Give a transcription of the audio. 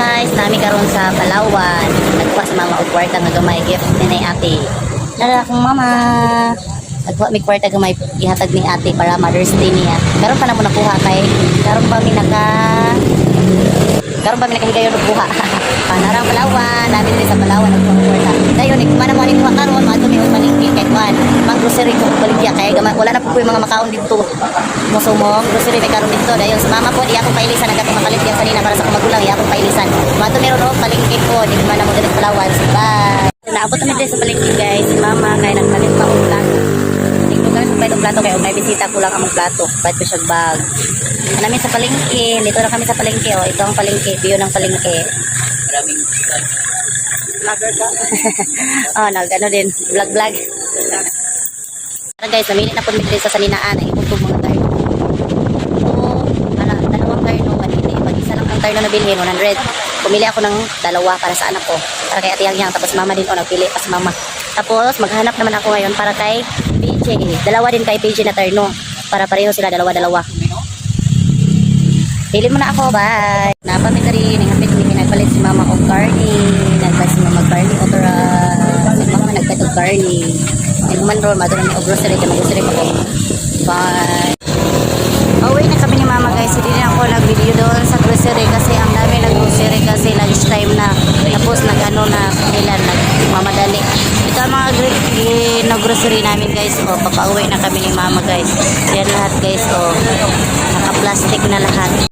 guys, nami karon sa Palawan. Nagkuha sa mama og kwarta nga gamay gift ni nay ate. Nara akong mama. Nagkuha mi kwarta gamay gihatag ni ate para Mother's Day niya. Karon pa na mo nakuha kay karon pa mi naka karon pa mi nakahigayon og buha. Panarang Palawan, nami diri sa Palawan nagkuha og kwarta. Dayon ni kumana mo ni kuha karon, maadto mi og palengke kay grocery ko baligya kay gamay wala na po ko mga makaon dito. Musumong, grocery may karon dito. Dayon sa mama po di ako pailisan nagkatong makalit kanina para sa ako pailisan. Mato meron og palengke po, di ko man na mo dito sa Palawan. So, bye. Naabot namin dito sa palengke guys, si mama kay nagpalit pa og plato. Tingnan ko kay og plato kay og may bisita ko lang among plato. Bayad ko siya bag. Namin sa palengke, dito na kami sa palengke oh. Ito ang palengke, view ng palengke. Maraming Vlogger ka? oh, nag ano din, vlog vlog. Tara guys, namili na po dito sa saninaan ay itong mga tayo. Oo, ala, dalawang tayo no, hindi. Tayo na nabili, 100. Pumili ako ng dalawa para sa anak ko. Para kay Ate Yang tapos mama din o nagpili pa mama. Tapos maghanap naman ako ngayon para kay PJ. Dalawa din kay PJ na terno. Para pareho sila dalawa-dalawa. Pili mo na ako, bye. Napamit na rin, hapit ni nagpalit si mama o carne. Nagpalit si mama carne o tara. Si mama nagpalit o carne. Nagman ron, maduro ni o grocery, kaya mag-grocery pa ko. Bye. Uwi na kami ni mama guys, hindi na ako nag-video doon sa grocery kasi ang dami nag-grocery kasi lunch time na. Tapos nag-ano na nila, nagmamadali. Ang mga gr- gi- na-grocery namin guys. O, papauwi na kami ni mama guys. Yan lahat guys. O, naka-plastic na lahat.